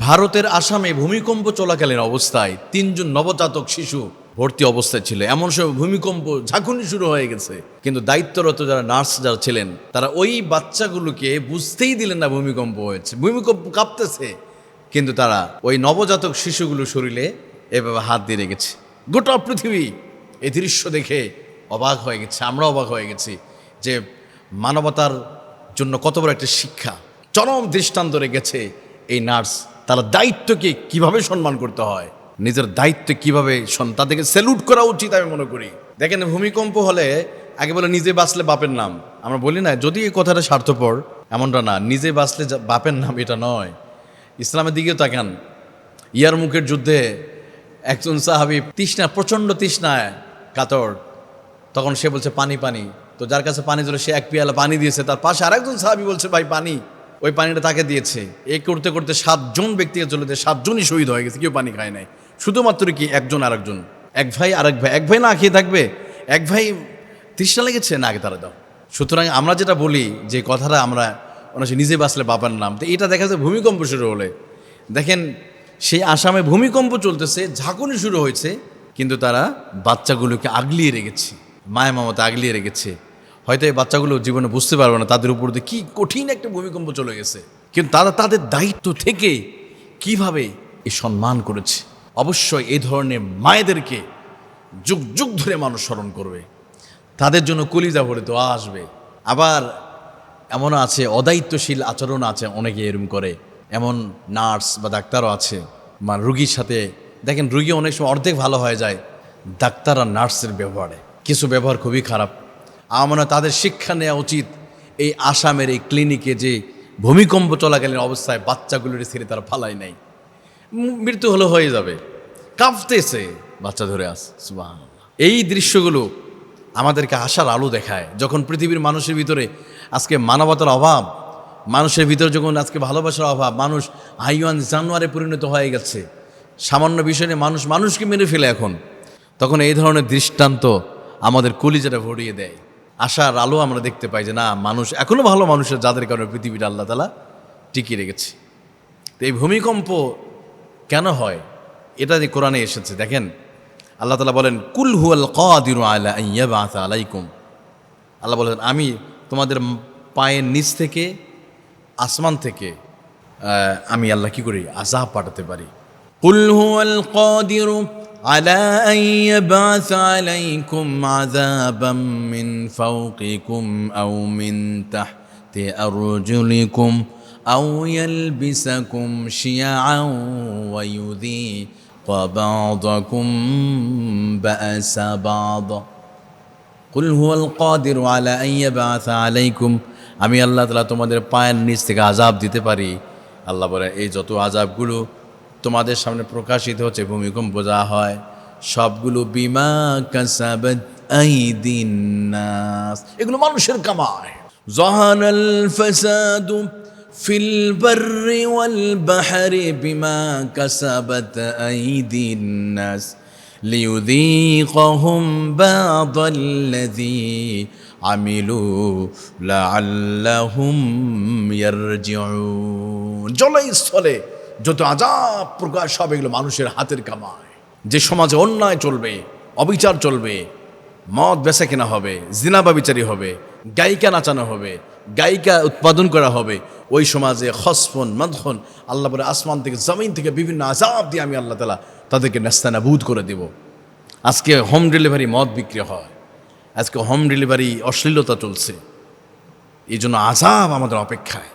ভারতের আসামে ভূমিকম্প চলাকালীন অবস্থায় তিনজন নবজাতক শিশু ভর্তি অবস্থায় ছিল। এমন সময় ভূমিকম্প ঝাঁকুনি শুরু হয়ে গেছে। কিন্তু দায়িত্বরত যারা নার্স যারা ছিলেন, তারা ওই বাচ্চাগুলোকে বুঝতেই দিলেন না ভূমিকম্প হয়েছে। ভূমিকম্প কাঁপতেছে, কিন্তু তারা ওই নবজাতক শিশুগুলো শরীরে এভাবে হাত দিয়ে রেখেছে। গোটা পৃথিবী এই দৃশ্য দেখে অবাক হয়ে গেছে, আমরা অবাক হয়ে গেছি যে মানবতার জন্য কত বড় একটা শিক্ষা, চরম দৃষ্টান্ত রেখেছে এই নার্স তারা দায়িত্বকে কীভাবে সম্মান করতে হয়? নিজের দায়িত্ব কীভাবে তাদেরকে স্যালুট করা উচিত আমি মনে করি। দেখেন ভূমিকম্প হলে আগে বলে নিজে বাঁচলে বাপের নাম। আমরা বলি না, যদি এই কথাটা স্বার্থপর, এমনটা না, নিজে বাঁচলে বাপের নাম এটা নয়। ইসলামের দিকেও তাকান। ইয়ার মুখের যুদ্ধে একজন সাহাবি তৃষ্ণা, প্রচণ্ড তৃষ্ণায় কাতর। তখন সে বলছে, পানি পানি। তো যার কাছে পানি ছিল, সে এক পিয়ালা পানি দিয়েছে। তার পাশে আরেকজন সাহাবি বলছে, ভাই, পানি। ওই পানিটা তাকে দিয়েছে। এ করতে করতে সাতজন ব্যক্তিকে চলে যায় সাতজনই শহীদ হয়ে গেছে, কেউ পানি খায় নাই। শুধুমাত্র কি একজন আরেকজন? এক ভাই, আরেক ভাই, এক ভাই না খেয়ে থাকবে? এক ভাই তৃষ্ণা লেগেছে? না, আগে তারা দাও। সুতরাং আমরা যেটা বলি যে কথাটা আমরা অনেক নিজে বাঁচলে বাবার নাম, তো এটা দেখা যায় ভূমিকম্প শুরু হলে। দেখেন, সেই আসামে ভূমিকম্প চলতেছে, ঝাঁকুনি শুরু হয়েছে, কিন্তু তারা বাচ্চাগুলোকে আগলিয়ে রেখেছে। মায়া মামাতে আগলিয়ে রেখেছে। হয়তো এই বাচ্চাগুলো জীবনে বুঝতে পারবে না, তাদের উপর দিয়ে কী কঠিন একটা ভূমিকম্প চলে গেছে। কিন্তু তারা তাদের দায়িত্ব থেকে কীভাবে এই সম্মান করেছে? অবশ্যই এই ধরনের মায়েদেরকে যুগ যুগ ধরে মানুষ স্মরণ করবে। তাদের জন্য কলিজা ভরে তো আসবে। আবার এমন আছে, অদায়িত্বশীল আচরণ আছে, অনেকে এরম করে। এমন নার্স বা ডাক্তারও আছে। বা রুগীর সাথে, দেখেন রুগী অনেক সময় অর্ধেক ভালো হয়ে যায়, ডাক্তার আর নার্সের ব্যবহারে। কিছু ব্যবহার খুবই খারাপ। আমার তাদের শিক্ষা নেওয়া উচিত। এই আসামের এই ক্লিনিকে যে ভূমিকম্প চলাকালীন অবস্থায় বাচ্চাগুলোর ছেড়ে তারা ফালাই নাই। মৃত্যু হলে হয়ে যাবে। কাঁপতেছে বাচ্চা ধরে আস এই দৃশ্যগুলো আমাদেরকে আশার আলো দেখায়। যখন পৃথিবীর মানুষের ভিতরে আজকে মানবতার অভাব, মানুষের ভিতরে যখন আজকে ভালোবাসার অভাব, মানুষ হাইওয়ান জানোয়ারে পরিণত হয়ে গেছে, সামান্য বিষয় নিয়ে মানুষ, মানুষকে মেরে ফেলে এখন। তখন এই ধরনের দৃষ্টান্ত আমাদের কলিজাটা ভরিয়ে দেয়। আশার আলো আমরা দেখতে পাই যে না, মানুষ এখনও ভালো মানুষের যাদের কারণে পৃথিবীটা আল্লাহ তালা টিকিয়ে রেখেছে। তো এই ভূমিকম্প কেন হয়? এটা যে কোরআনে এসেছে, দেখেন? আল্লাহ তালা বলেন, কুল হুয়াল কাদিরু আলা আলাইকুম। আল্লাহ বলেন, আমি তোমাদের পায়ের নিচ থেকে, আসমান থেকে আমি আল্লাহ কি করি? আজাব পাঠাতে পারি। কুল হুয়াল কাদিরু على أن يبعث عليكم عذابا من فوقكم أو من تحت أرجلكم أو يلبسكم شيعا ويذيق بعضكم بأس بعض কুল হুয়াল কাদির আলা আন ইয়াবআসা আলাইকুম আমি আল্লাহ তাআলা তোমাদের পায়ের নিচ থেকে আযাব দিতে পারি আল্লাহ বলে এই যত আযাবগুলো তোমাদের সামনে প্রকাশিত হচ্ছে, ভূমিকম্প বোঝা হয়। সবগুলো বিমা কাসাবাত আইদিন এগুলো মানুষের কামায় জহানাল ফাসাদু ফিল বাররি ওয়াল বাহরি বিমা কাসাবাত আইদিন নাস। লিউযীকহুম বাদাল্লাযী আমিলু লাআল্লাহুম ইয়ারজিউন। জলাইস্থলে যত আজাব প্রকাশ হবে এগুলো মানুষের হাতের কামায়। যে সমাজে অন্যায় চলবে, অবিচার চলবে, মদ বেচা কেনা হবে জিনাবা বিচারি হবে, গায়িকা নাচানো হবে, গায়িকা উৎপাদন করা হবে, ওই সমাজে খসফন মদখন আল্লাহ বলে আসমান থেকে, জমিন থেকে বিভিন্ন আজাব দিয়ে আমি আল্লাহ তালা তাদেরকে নাস্তানাবুদ করে দেব। আজকে হোম ডেলিভারি মদ বিক্রি হয়। আজকে হোম ডেলিভারি অশ্লীলতা চলছে। এই জন্য আজাব আমাদের অপেক্ষায়।